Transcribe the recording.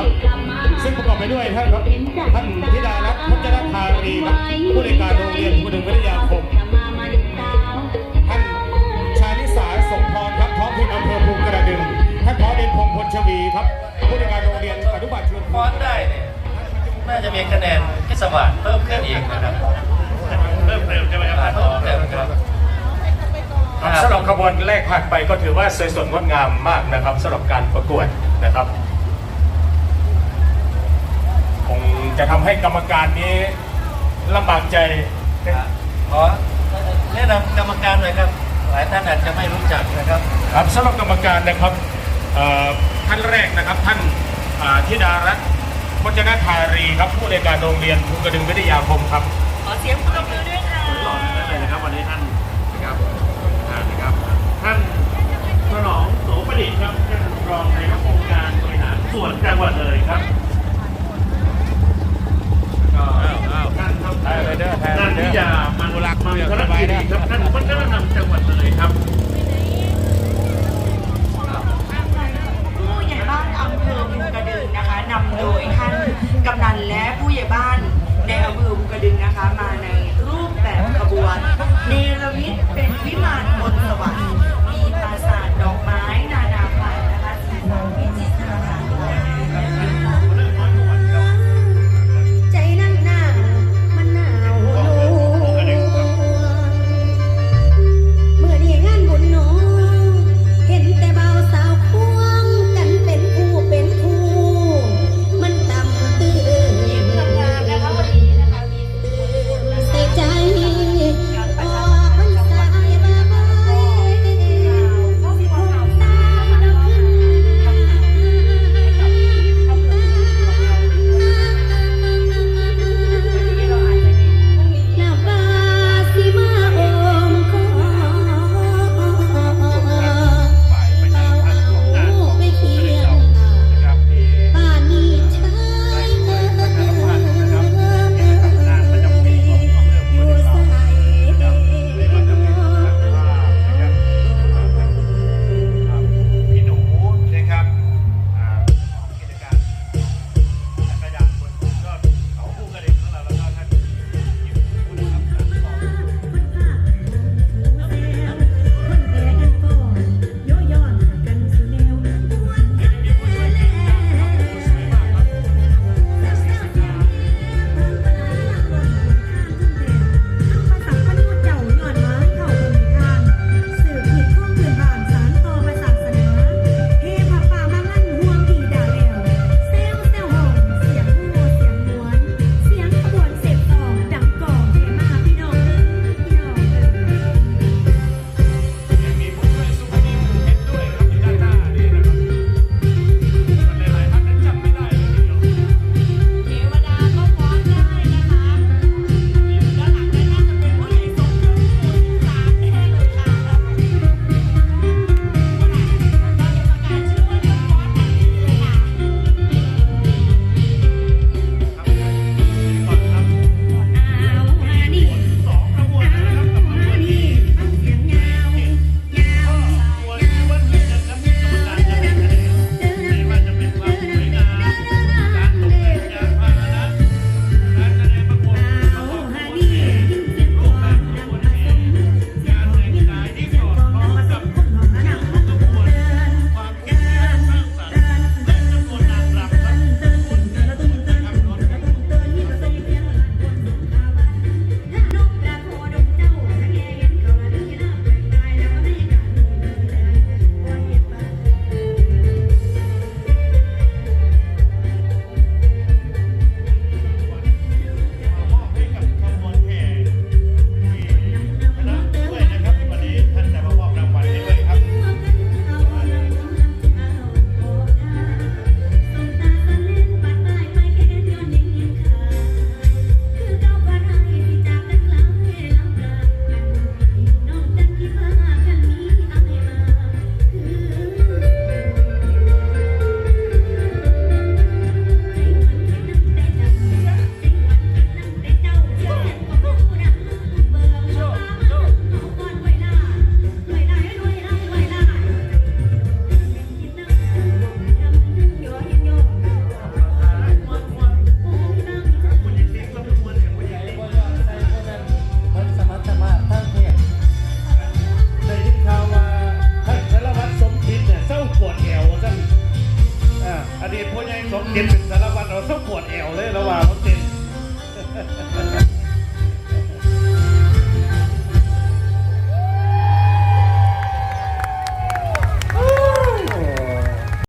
ครับ ซึ่งประกอบไปด้วยท่านครับท่านธิดารัตน์พจนธารีครับผู้ในวยการโรงเรียนผู้ดึงวิทยาคมท่านชาลิสาสมพรครับท้องถิ่นอำเภอภูกระดึงท่านพอเด่นพงษ์พลชวีครับผู้ในวยการโรงเรียนอนุบาลชวนฟอนได้เนี่ยน่าจะมีคะแนนพิศวาสเพิ่มขึ้นอีกนะครับเพิ่มเติมใช่ไหมครับอ่าเพิ่มเติมครับครับสำหรับขบวนแรกผ่านไปก็ถือว่าสวยสดงดงามมากนะครับสำหรับการประกวดนะครับ จะทำให้กรรมการนี้ลำบากใจขอแนะนำกรรมการหน่อยครับ หลายท่านอาจจะไม่รู้จักนะครับ ครับสำหรับกรรมการนะครับเอ่อท่านแรกนะครับท่านอ่าธิดารัตน์พจนธารีครับผู้ในวยการโรงเรียนภูกระดึงวิทยาคมครับ ขอเสียงปรบมือด้วยค่ะ หล่อนั่นเลยนะครับวันนี้ท่านนะครับท่านนะครับ ท่านสนองโสประดิษฐ์ครับท่านรองนายกองค์การบริหารส่วนจังหวัดเลยครับ มา สักปวดแอวเลยระหว่างเขาเต้น